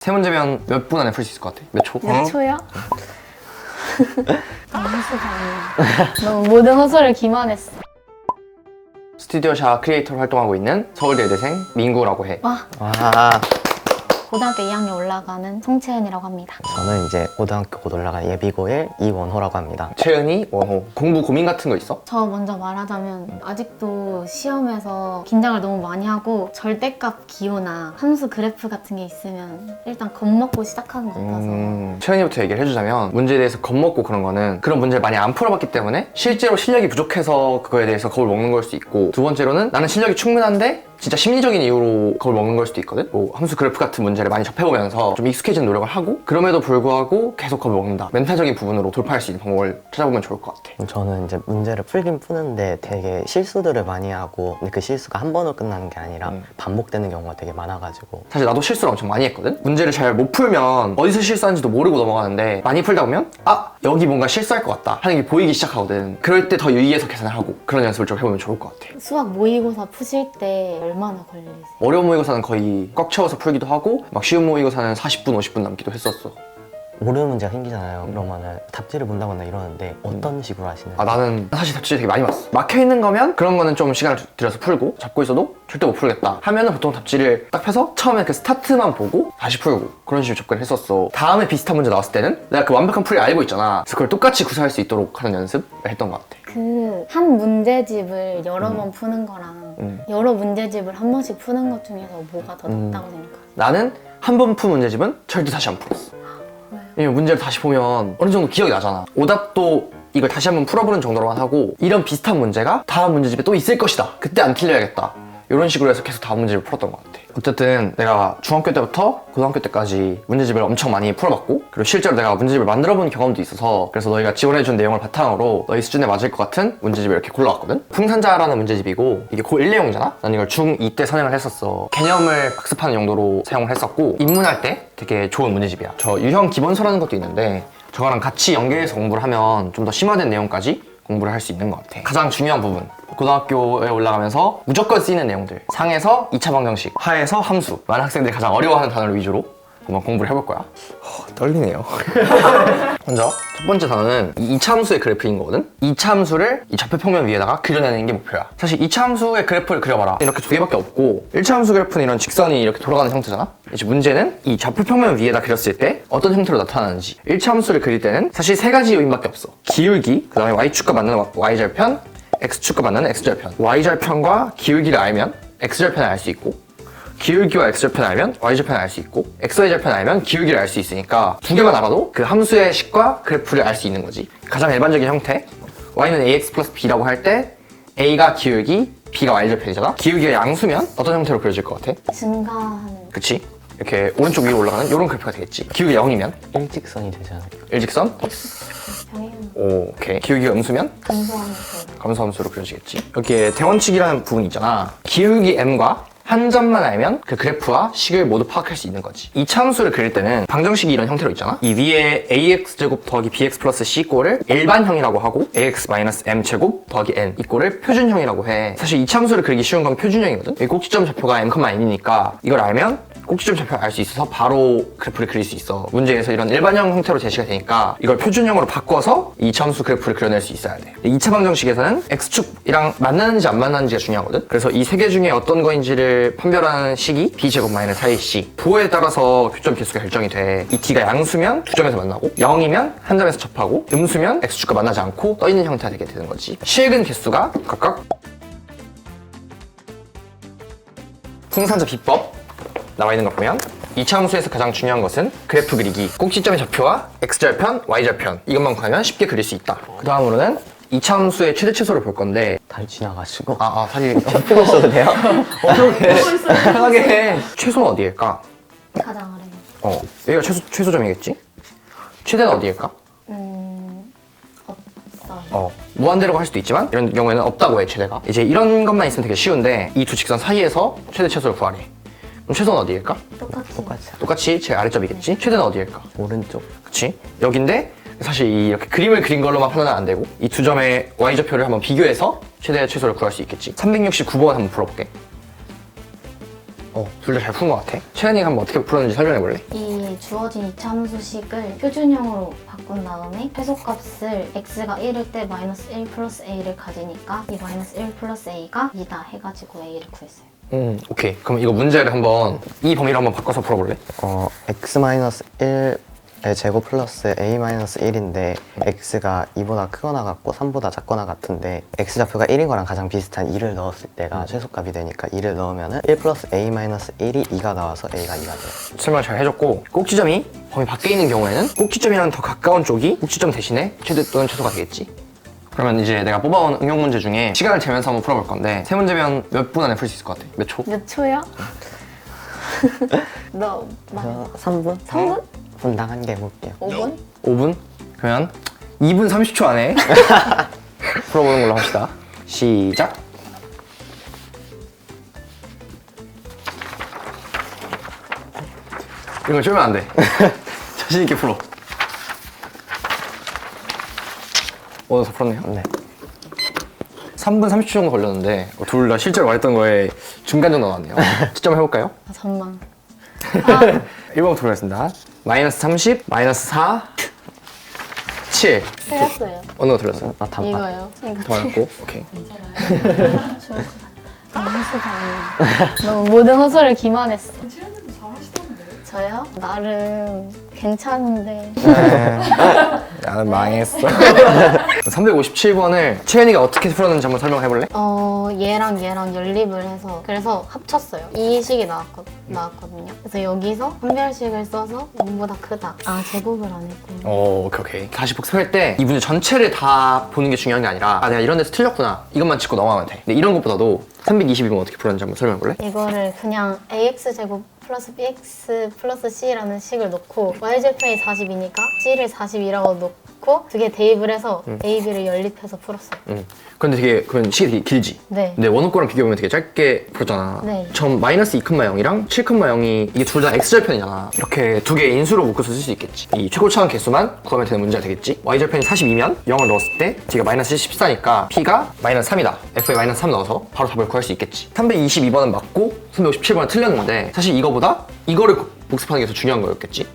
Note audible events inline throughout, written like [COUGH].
세 문제면 몇 분 안에 풀 수 있을 것 같아? 몇 초? 몇 초요? [LAUGHS] [LAUGHS] 너무 모든 허술을 기만했어. 스튜디오 샤 크리에이터로 활동하고 있는 서울대 대생 민구라고 해. 와, 와, 고등학교 2학년 올라가는 송채은이라고 합니다. 저는 이제 고등학교 곧 올라간 예비고일 이원호라고 합니다. 채은이, 원호. 공부 고민 같은 거 있어? 저 먼저 말하자면 아직도 시험에서 긴장을 너무 많이 하고 절대값 기호나 함수 그래프 같은 게 있으면 일단 겁먹고 시작하는 것 같아서 음, 채은이부터 얘기를 해주자면 문제에 대해서 겁먹고 그런 거는 그런 문제를 많이 안 풀어봤기 때문에 실제로 실력이 부족해서 그거에 대해서 겁을 먹는 걸 수도 있고 두 번째로는 나는 실력이 충분한데 진짜 심리적인 이유로 겁을 먹는 걸 수도 있거든 뭐 함수 그래프 같은 문제를 많이 접해보면서 좀 익숙해지는 노력을 하고 그럼에도 불구하고 계속 겁을 먹는다 멘탈적인 부분으로 돌파할 수 있는 방법을 찾아보면 좋을 것 같아 저는 이제 문제를 풀긴 푸는데 되게 실수들을 많이 하고 근데 그 실수가 한 번으로 끝나는 게 아니라 음. 반복되는 경우가 되게 많아가지고 사실 나도 실수를 엄청 많이 했거든? 문제를 잘 못 풀면 어디서 실수하는지도 모르고 넘어가는데 많이 풀다 보면 아! 여기 뭔가 실수할 것 같다. 하는 게 보이기 시작하거든. 그럴 때 더 유의해서 계산을 하고 그런 연습을 좀 해보면 좋을 것 같아. 수학 모의고사 푸실 때 얼마나 걸리세요? 어려운 모의고사는 거의 꽉 채워서 풀기도 하고 막 쉬운 모의고사는 40분, 50분 남기도 했었어 모르는 문제가 생기잖아요. 그러면은 답지를 본다거나 이러는데 어떤 식으로 하시나요? 아 나는 사실 답지 되게 많이 봤어 막혀 있는 거면 그런 거는 좀 시간을 들여서 풀고 잡고 있어도 절대 못 풀겠다 하면은 보통 답지를 딱 펴서 처음에 그 스타트만 보고 다시 풀고 그런 식으로 접근을 했었어 다음에 비슷한 문제 나왔을 때는 내가 그 완벽한 풀이 알고 있잖아 그래서 그걸 똑같이 구사할 수 있도록 하는 연습을 했던 것 같아 그 한 문제집을 여러 번 푸는 거랑 음. 여러 문제집을 한 번씩 푸는 것 중에서 뭐가 더 음. 낫다고 생각해요? 나는 한 번 푼 문제집은 절대 다시 안 풀었어. 문제를 다시 보면 어느 정도 기억이 나잖아. 오답도 이걸 다시 한번 풀어보는 정도로만 하고 이런 비슷한 문제가 다음 문제집에 또 있을 것이다. 그때 안 틀려야겠다. 이런 식으로 해서 계속 다음 문제를 풀었던 것 같아. 어쨌든 내가 중학교 때부터 고등학교 때까지 문제집을 엄청 많이 풀어봤고 그리고 실제로 내가 문제집을 만들어본 경험도 있어서 그래서 너희가 지원해준 내용을 바탕으로 너희 수준에 맞을 것 같은 문제집을 이렇게 골라왔거든? 풍산자라는 문제집이고 이게 고1 내용이잖아? 난 이걸 중2 때 선행을 했었어. 개념을 학습하는 용도로 사용을 했었고 입문할 때 되게 좋은 문제집이야. 저 유형 기본서라는 것도 있는데 저거랑 같이 연계해서 공부를 하면 좀 더 심화된 내용까지 공부를 할 수 있는 것 같아. 가장 중요한 부분. 고등학교에 올라가면서 무조건 쓰이는 내용들. 상에서 2차 방정식, 하에서 함수. 많은 학생들이 가장 어려워하는 단어를 위주로 한번 공부를 해볼 거야. 허, 떨리네요. [LAUGHS] 먼저 첫 번째 단어는 이 2차 함수의 그래프인 거거든? 2차 함수를 이 좌표평면 위에다가 그려내는 게 목표야. 사실 2차 함수의 그래프를 그려봐라. 이렇게 두 개밖에 없고 1차 함수 그래프는 이런 직선이 이렇게 돌아가는 형태잖아? 이제 문제는 이 좌표평면 위에다 그렸을 때 어떤 형태로 나타나는지 1차 함수를 그릴 때는 사실 세 가지 요인밖에 없어. 기울기, 그 다음에 y축과 맞는 y절편, x축과 맞는 x절편. y절편과 기울기를 알면 x절편을 알 수 있고 기울기와 x절편을 알면 y절편을 알수 있고 xy절편을 알면 기울기를 알 수 있으니까 두 개만 알아도 그 함수의 식과 그래프를 알 수 있는 거지. 가장 일반적인 형태. Y는 ax 플러스 b라고 할 때 a가 기울기, b가 y절편이잖아. 기울기가 양수면 어떤 형태로 그려질 것 같아? 증가하는 그치? 이렇게 오른쪽 위로 올라가는 이런 그래프가 되겠지. 기울기 0이면? 일직선이 되잖아요. 일직선? 오, 오케이. 기울기가 음수면? 감소하는 거. 감소함수로 그려지겠지. 여기에 대원칙이라는 부분이 있잖아. 기울기 m과 한 점만 알면 그 그래프와 식을 모두 파악할 수 있는 거지. 이 참수를 그릴 때는 방정식이 이런 형태로 있잖아. 이 위에 ax 제곱 더하기 bx 플러스 c 꼴을 일반형이라고 하고 ax 마이너스 m 제곱 더하기 n 이 꼴을 표준형이라고 해. 사실 이 참수를 그리기 쉬운 건 표준형이거든. 이 꼭지점 좌표가 m, n이니까 이걸 알면 꼭지점 좌표를 알 수 있어서 바로 그래프를 그릴 수 있어. 문제에서 이런 일반형 형태로 제시가 되니까 이걸 표준형으로 바꿔서 이 참수 그래프를 그려낼 수 있어야 돼. 2차 방정식에서는 x축이랑 만나는지 안 만나는지가 중요하거든. 그래서 이 세 개 중에 어떤 거인지를 판별하는 식이 b제곱 마이너스 4ac. 부호에 따라서 교점 개수가 결정이 돼. 이 t가 양수면 두 점에서 만나고 0이면 한 점에서 접하고 음수면 x축과 만나지 않고 떠 있는 형태가 되게 되는 거지. 실근 개수가 각각 풍산자 비법 나와 있는 거 보면 이차 함수에서 가장 중요한 것은 그래프 그리기 꼭지점의 좌표와 x절편, y절편. 이것만 구하면 쉽게 그릴 수 있다. 그 다음으로는 이차 함수의 최대 최소를 볼 건데. 다 지나가지고. 아, 아 사실 풀고. 있어도 돼요? [LAUGHS] 어떻게. 편하게 해. 최소는 어디일까? 가장 아래 어 여기가 최소, 최소점이겠지? 최대는 어디일까? 음 없어요. 어 무한대라고 할 수도 있지만 이런 경우에는 없다고 해 최대가. 이제 이런 것만 있으면 되게 쉬운데 이 두 직선 사이에서 최대 최소를 구하래 그럼 최소는 어디일까? 똑같이 똑같이 똑같이 제일 아래점이겠지? 최대는 어디일까? 오른쪽 그치? 여긴데 사실 이 이렇게 그림을 그린 걸로만 판단은 안 되고 이 두 점의 y좌표를 한번 비교해서 최대 최소를 구할 수 있겠지 369번 한번 풀어볼게 어 어, 둘다 잘 푼 것 같아. 채연이가 한번 어떻게 풀었는지 설명해 볼래? 이 주어진 이차함수식을 표준형으로 바꾼 다음에 최소값을 x가 1일 때 마이너스 1 플러스 a를 가지니까 이 마이너스 1 플러스 a가 2다 해가지고 a를 구했어요. 음, 오케이. 그럼 이거 문제를 한번 이 범위로 한번 바꿔서 풀어볼래? 어, x-1의 제곱 플러스 a-1인데 x가 2보다 크거나 같고 3보다 작거나 같은데 x좌표가 1인 거랑 가장 비슷한 2를 넣었을 때가 최소값이 되니까 2를 넣으면 1 플러스 a-1이 2가 나와서 a가 2가 돼요. 설명 잘 해줬고 꼭지점이 범위 밖에 있는 경우에는 꼭지점이랑 더 가까운 쪽이 꼭지점 대신에 최대 또는 최소가 되겠지. 그러면 이제 내가 뽑아온 응용 문제 중에 시간을 재면서 한번 풀어볼 건데 세 문제면 몇 분 안에 풀 수 있을 것 같아? 몇 초? 몇 초야? [LAUGHS] 너. 저 3분? 3분? 분당 한개 해볼게요. 5분? 5분? 그러면 2분 30초 안에 [LAUGHS] 풀어보는 걸로 합시다. 시작. 이거 쫄면 안 돼. [LAUGHS] 자신 있게 풀어. 어, 다 풀었네요. 네. 3분 30초 정도 걸렸는데 둘 다 실제로 말했던 거에 중간 정도 나왔네요. [LAUGHS] 채점 해볼까요? 아, 전망. [LAUGHS] 1번부터 보겠습니다. 마이너스 30, 마이너스 4, 7. 틀렸어요. 어느 거 들렸어요? 아, 다 이거요. 이거 더 맞고 오케이. [LAUGHS] 아. 너무 모든 허수를 기만했어. 저요? 나름 괜찮은데 나는 망했어. [LAUGHS] 357번을 채연이가 어떻게 풀었는지 한번 설명해 볼래? 어 얘랑 얘랑 연립을 해서 그래서 합쳤어요. 이 식이 나왔거, 나왔거든요. 그래서 여기서 한별식을 써서 0보다 크다. 아 제곱을 안 했구나. 어, 오케이, 오케이. 다시 복습할 때 이 문제 전체를 다 보는 게 중요한 게 아니라 아, 내가 이런 데서 틀렸구나. 이것만 짚고 넘어가면 돼. 근데 이런 것보다도 322번 어떻게 풀었는지 한번 설명해 볼래? 이거를 그냥 ax 제곱 플러스 bx 플러스 c라는 식을 놓고 y제편이 40이니까 c를 42라고 놓고 두 개 대입을 해서 a, b를 연립해서 풀었어요. 응. 근데 되게, 그건 시간이 되게 길지? 네. 근데 원호 거랑 비교해보면 되게 짧게 풀었잖아. 네. 점 마이너스 2,0랑 7,0이 이게 둘 다 x절편이잖아. 이렇게 두 개의 인수로 묶어서 쓸 수 있겠지. 이 최고 차원 개수만 구하면 되는 문제가 되겠지. y절편이 42면 0을 넣었을 때 뒤가 마이너스 14니까 p가 마이너스 3이다. f에 마이너스 3 넣어서 바로 답을 구할 수 있겠지. 322번은 맞고 357번은 틀렸는데 사실 이거보다 이거를 복습하는 게 더 중요한 거였겠지.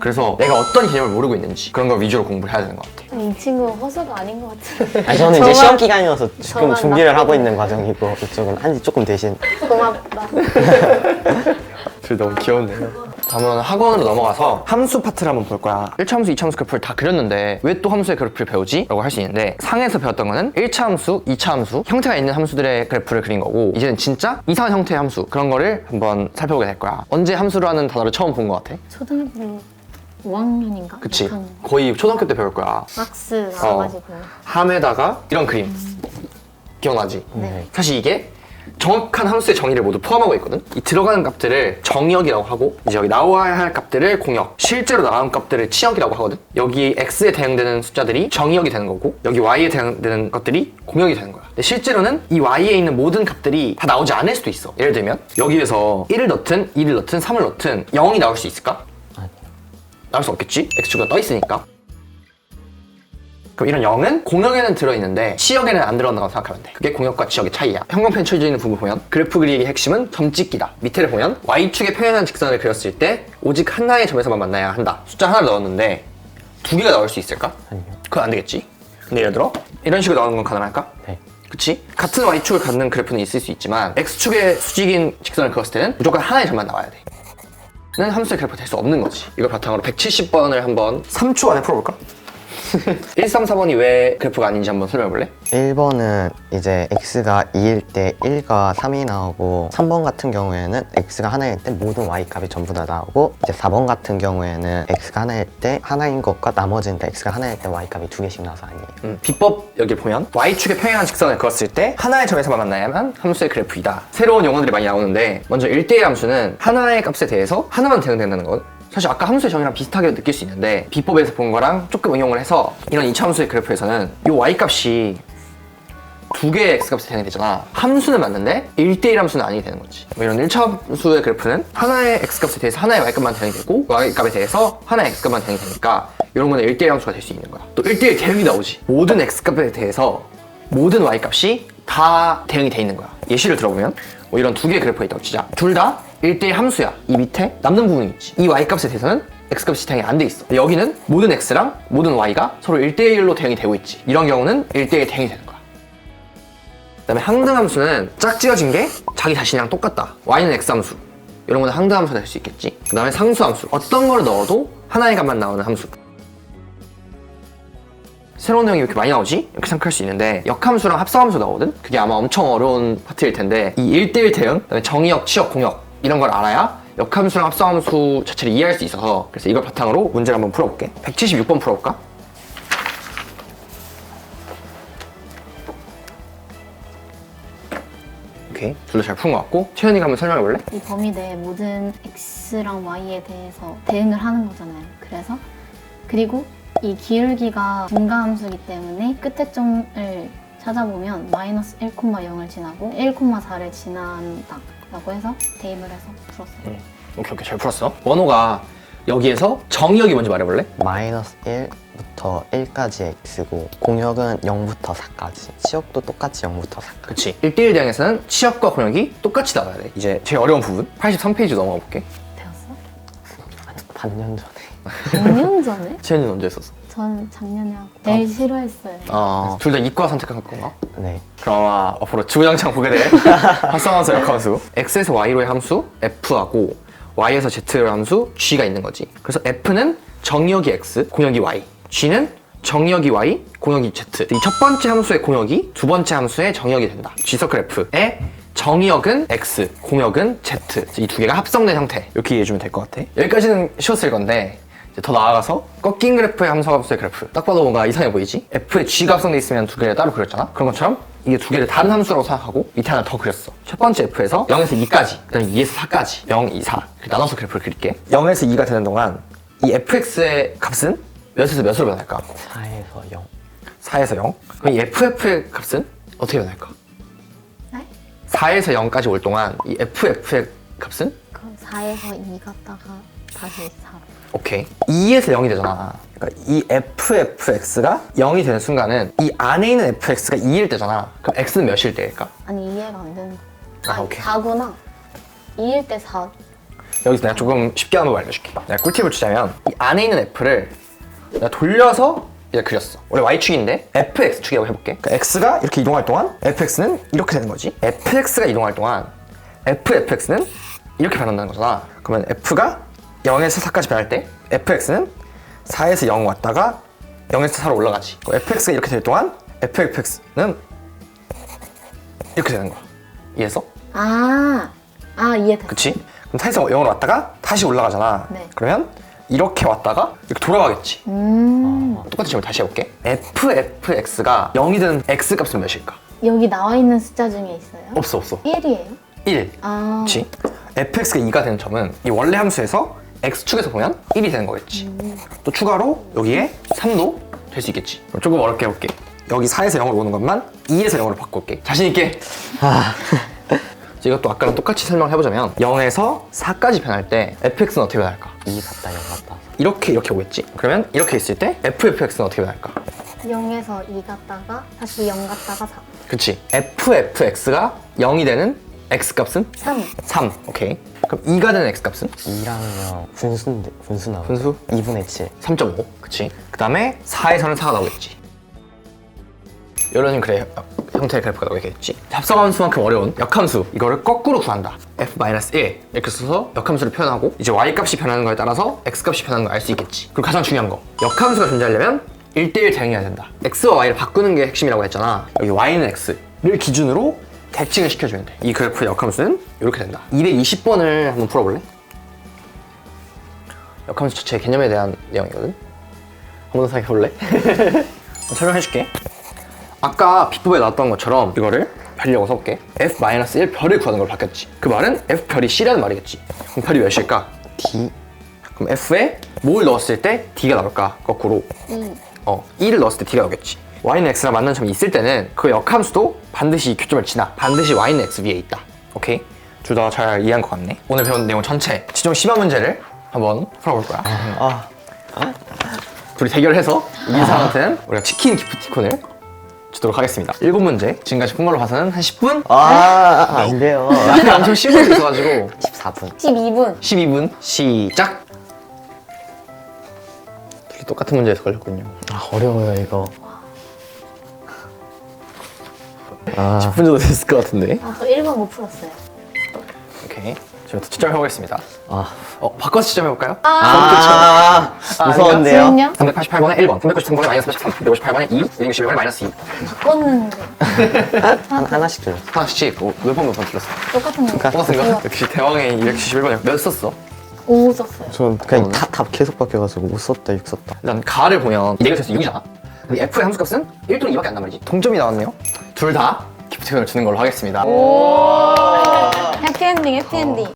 그래서 내가 어떤 개념을 모르고 있는지 그런 걸 위주로 공부를 해야 되는 것 같아. 이 친구 허수가 아닌 것 같은데. 아니, 저는 이제 저만- 시험 기간이어서 지금 저만 준비를 하고 있는 과정이고 이쪽은 한지 조금 대신 고맙다. [LAUGHS] 둘 너무 귀여운데요. 다음은 학원으로 넘어가서 함수 파트를 한번 볼 거야. 1차 함수, 2차 함수 그래프를 다 그렸는데 왜 또 함수의 그래프를 배우지? 라고 할 수 있는데 상에서 배웠던 거는 1차 함수, 2차 함수, 형태가 있는 함수들의 그래프를 그린 거고 이제는 진짜 이상한 형태의 함수 그런 거를 한번 살펴보게 될 거야. 언제 함수라는 단어를 처음 본것 같아? 초등학교 5학년인가? 그치? 6학년. 거의 초등학교 때 배울 거야. 박스 어. 나와가지고. 함에다가 이런 그림. 기억나지? 네. 사실 이게 정확한 함수의 정의를 모두 포함하고 있거든. 이 들어가는 값들을 정의역이라고 하고 이제 여기 나와야 할 값들을 공역, 실제로 나온 값들을 치역이라고 하거든. 여기 x에 대응되는 숫자들이 정의역이 되는 거고 여기 y에 대응되는 것들이 공역이 되는 거야. 근데 실제로는 이 y에 있는 모든 값들이 다 나오지 않을 수도 있어. 예를 들면 여기에서 1을 넣든 2를 넣든 3을 넣든 0이 나올 수 있을까? 나올 수 없겠지? x축가 떠 있으니까. 그럼 이런 0은 공역에는 들어있는데 치역에는 안 들어간다고 생각하면 돼. 그게 공역과 치역의 차이야. 형광펜 쳐져 있는 부분 보면 그래프 그리기의 핵심은 점 찍기다. 밑에를 보면 y축에 평행한 직선을 그렸을 때 오직 하나의 점에서만 만나야 한다. 숫자 하나를 넣었는데 두 개가 나올 수 있을까? 아니요. 그건 안 되겠지. 근데 예를 들어 이런 식으로 나오는 건 가능할까? 네. 그치? 같은 y축을 갖는 그래프는 있을 수 있지만 x축의 수직인 직선을 그었을 때는 무조건 하나의 점만 나와야 돼. 는 함수의 그래프가 될 수 없는 거지. 이걸 바탕으로 170번을 한번 3초 안에 풀어볼까? 1, 3, 4번이 왜 그래프가 아닌지 한번 설명해 볼래? 1번은 이제 x가 2일 때 1과 3이 나오고 3번 같은 경우에는 x가 하나일 때 모든 y 값이 전부 다 나오고 이제 4번 같은 경우에는 x가 하나일 때 하나인 것과 나머지는 다 x가 하나일 때 y 값이 두 개씩 나와서 아니에요. 음, 비법 여기 보면 y축에 평행한 직선을 그었을 때 하나의 점에서만 만나야만 함수의 그래프이다. 새로운 용어들이 많이 나오는데 먼저 1대1 함수는 하나의 값에 대해서 하나만 대응된다는 것. 사실 아까 함수의 정의랑 비슷하게 느낄 수 있는데 비법에서 본 거랑 조금 응용을 해서 이런 2차 함수의 그래프에서는 이 y 값이 두 개의 x값이 대응이 되잖아. 함수는 맞는데 1대1 함수는 아니게 되는 거지. 뭐 이런 1차 함수의 그래프는 하나의 x값에 대해서 하나의 y값만 대응이 되고 y값에 대해서 하나의 x값만 대응이 되니까 이런 거는 1대1 함수가 될 수 있는 거야. 또 1대1 대응이 나오지. 모든 x값에 대해서 모든 y값이 다 대응이 돼 있는 거야. 예시를 들어보면 뭐 이런 두 개의 그래프가 있다고 치자. 둘 다 1대1 함수야. 이 밑에 남는 부분이 있지. 이 y값에 대해서는 x값이 대응이 안 돼 있어. 여기는 모든 x랑 모든 y가 서로 1대1로 대응이 되고 있지. 이런 경우는 1대1 대응이 되는 거야. 그 다음에 항등함수는 짝지어진 게 자기 자신이랑 똑같다. y는 x함수. 이런 거는 항등함수가 될 수 있겠지. 그 다음에 상수함수. 어떤 걸 넣어도 하나의 값만 나오는 함수. 새로운 내용이 왜 이렇게 많이 나오지? 이렇게 생각할 수 있는데 역함수랑 합성함수 나오거든? 그게 아마 엄청 어려운 파트일 텐데 이 1대1 대응, 그다음에 정의역, 치역, 공역 이런 걸 알아야 역함수랑 합성함수 자체를 이해할 수 있어서 그래서 이걸 바탕으로 문제를 한번 풀어볼게 176번 풀어볼까? 오케이 둘다 잘 푼 것 같고 채연이가 한번 설명해 볼래? 이 범위 내에 모든 x랑 y에 대해서 대응을 하는 거잖아요. 그래서 그리고 이 기울기가 분가함수이기 때문에 끝에 점을 찾아보면 마이너스 1,0을 지나고 1,4를 지난다 라고 해서 대입을 해서 풀었어요. 오케이 오케이 잘 풀었어 원호가 여기에서 정의역이 뭔지 말해볼래? 마이너스 1부터 1까지 x고 공역은 0부터 4까지 치역도 똑같이 0부터 4까지 그치 1대1 대응에서는 치역과 공역이 똑같이 나와야 돼 이제 제일 어려운 부분 83페이지 넘어가 볼게 배웠어? 반년 전에 5년 전에? 채연이는 언제 했었어? 저는 작년에 하고 제일 싫어했어요. 아, 둘 다 이과 선택한 건가? 네. 그럼 아마 앞으로 주구장창 보게 될 합성함수 역함수. X에서 y로의 함수 f하고 y에서 z로의 함수 g가 있는 거지. 그래서 f는 정역이 x, 공역이 y. G는 정역이 y, 공역이 z. 이 첫 번째 함수의 공역이 두 번째 함수의 정역이 된다. G서클 f의 정역은 x, 공역은 z. 이 두 개가 합성된 형태. 이렇게 이해해주면 될 것 같아. 여기까지는 쉬웠을 건데 더 나아가서 꺾인 그래프의 함수함수의 그래프 딱 봐도 뭔가 이상해 보이지? f에 g가 합성돼 있으면 두 개를 따로 그렸잖아? 그런 것처럼 이게 두 개를 다른 함수라고 생각하고 밑에 하나 더 그렸어 첫 번째 f에서 0에서 2까지 그 다음에 2에서 4까지 0, 2, 4 이렇게 나눠서 그래프를 그릴게 0에서 2가 되는 동안 이 fx의 값은 몇에서 몇으로 변할까? 4에서 0 4에서 0 그럼 이 ff의 값은 어떻게 변할까? 네? 4에서 0까지 올 동안 이 ff의 값은 그럼 4에서 2 갔다가 다시 4로. 오케이. 2에서 0이 되잖아. 그러니까 이 ffx가 0이 되는 순간은 이 안에 있는 fx가 2일 때잖아. 그럼 x는 몇일 때일까? 아니 이해가 안 되는 거. 아, 오케이. 4구나. 2일 때 4. 여기서 내가 조금 쉽게 법 알려줄게. 내가 꿀팁을 주자면 이 안에 있는 f를 내가 돌려서 이제 그렸어. 원래 y축인데 fx축이라고 해볼게. 그러니까 x가 이렇게 이동할 동안 fx는 이렇게 되는 거지. fx가 이동할 동안 ffx는 이렇게 변한다는 거잖아. 그러면 f가 0에서 4까지 변할 때 fx는 4에서 0 왔다가 0에서 4로 올라가지. fx가 이렇게 될 동안 ffx는 이렇게 되는 거야. 이해했어? 아, 아 이해됐어. 그치? 그럼 4에서 0으로 왔다가 다시 올라가잖아. 네. 그러면 이렇게 왔다가 이렇게 돌아가겠지. 음, 똑같은 질문 다시 해볼게. ffx가 0이 되는 x 값은 몇일까? 여기 나와 있는 숫자 중에 있어요? 없어 없어. 1이에요? 1. 아, 그치? fx가 2가 되는 점은 이 원래 함수에서 x축에서 보면 1이 되는 거겠지. 또 추가로 여기에 3도 될 수 있겠지. 그럼 조금 어렵게 해볼게. 여기 4에서 0으로 오는 것만 2에서 0으로 바꿀게. 자신 있게. [LAUGHS] 그래서 이것도 아까랑 똑같이 설명을 해보자면 0에서 4까지 변할 때 fx는 어떻게 변할까? 2 같다 0 같다 이렇게 이렇게 오겠지. 그러면 이렇게 있을 때 ffx는 어떻게 변할까? 0에서 2 갔다가 다시 0 갔다가 4. 그치. ffx가 0이 되는 x 값은 3. 3. 오케이. 그럼 2가 되는 x 값은 2랑요 분수인데 분수 나오죠 분수? 2분의 7 3.5. 그치. 그 다음에 4에서는 4가 나오겠지. 이런 그래 형태의 그래프가 나오겠지. 합성함수만큼 어려운 역함수 이거를 거꾸로 구한다. f-1 이렇게 써서 역함수를 표현하고 이제 y 값이 변하는 거에 따라서 x 값이 변하는 걸 알 수 있겠지. 그리고 가장 중요한 거 역함수가 존재하려면 1대1 대응해야 된다. x와 y를 바꾸는 게 핵심이라고 했잖아. 여기 y는 x를 기준으로 대칭을 시켜주면 돼. 이 그래프의 역함수는 이렇게 된다. 220번을 한번 풀어볼래? 역함수 자체 개념에 대한 내용이거든. 한번 생각해 볼래? [LAUGHS] 설명해줄게. 아까 비법에 나왔던 것처럼 이거를 별이라고 써볼게. f-1 별을 구하는 걸 바뀌었지. 그 말은 f 별이 c라는 말이겠지. 그럼 별이 몇일까? D 그럼 f에 뭘 넣었을 때 d가 나올까? 거꾸로. 2. 어, 2를 넣었을 때 d가 나오겠지. Y는 x랑 맞는 점이 있을 때는 그 역함수도 반드시 이 교점을 지나. 반드시 y는 x 위에 있다. 오케이? 둘 다 잘 이해한 것 같네. 오늘 배운 내용 전체 지정 10화 문제를 한번 풀어볼 거야. 아 둘이 대결해서 이긴 사람한테는 우리가 치킨 기프티콘을 주도록 하겠습니다. 일곱 문제. 지금까지 푼 걸로 봐서는 한 10분? 아, 안 돼요. [LAUGHS] 근데 엄청 쉬운 게 있어가지고 14분. 12분. 12분 시작! 둘이 똑같은 문제에서 걸렸군요. 아, 어려워요, 이거. 아, 10분 정도 됐을 것 같은데. 아, 저 1번 못 풀었어요. 오케이. 저부터 추첨해보겠습니다. 아, 어, 바꿔서 추첨해볼까요? 아, 무서운데요? 지금요? 388번에 1번, 393번에 마이너스 83, 158번에 2, 261번에 마이너스 2. 바꿨는데. [LAUGHS] 한, 하나씩 줄였어. 하나씩 어, 몇번 몇번 틀렸어? 똑같은 거. 똑같은가? 역시 대왕의 271번이야. 몇 썼어? 5 썼어요. 전 그냥 어. 다, 다 계속 바뀌어가지고 못 썼다, 6 썼다. 일단 가를 보면 2대결에서 6이잖아. 근데 F의 함수값은 1 또는 2밖에 안 남아있지. 동점이 나왔네요. 둘 다 기프티콘을 주는 걸로 하겠습니다. 해피엔딩, 해피엔딩.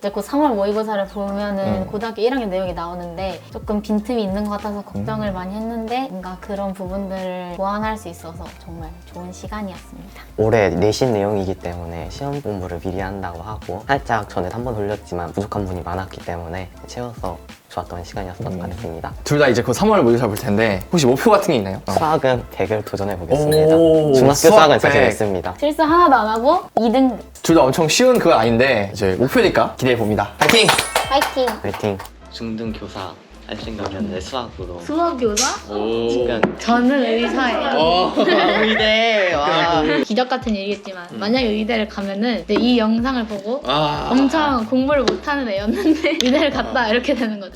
이제 곧 3월 모의고사를 보면은 음. 고등학교 1학년 내용이 나오는데 조금 빈틈이 있는 것 같아서 걱정을 많이 했는데 뭔가 그런 부분들을 보완할 수 있어서 정말 좋은 시간이었습니다. 올해 내신 내용이기 때문에 시험 공부를 미리 한다고 하고 살짝 전에 한 번 돌렸지만 부족한 분이 많았기 때문에 채워서 좋았던 시간이었던 것 같습니다. 둘 다 이제 곧 3월 모의고사 볼 텐데 혹시 목표 같은 게 있나요? 수학은 대결 도전해 보겠습니다. 오, 중학교 수학 수학은 백. 자신 있습니다. 실수 하나도 안 하고 2등급. 둘 다 엄청 쉬운 그건 아닌데 이제 목표니까 기대해 봅니다. 파이팅! 파이팅! 화이팅! 중등 교사 할 생각이었는데 수학으로 수학 교사? 지금 저는 의사예요. 어, [LAUGHS] 의대 와. 기적 같은 얘기겠지만 만약에 의대를 가면은 이제 이 영상을 보고 아. 엄청 공부를 못하는 애였는데 [LAUGHS] 의대를 갔다 이렇게 되는 거죠.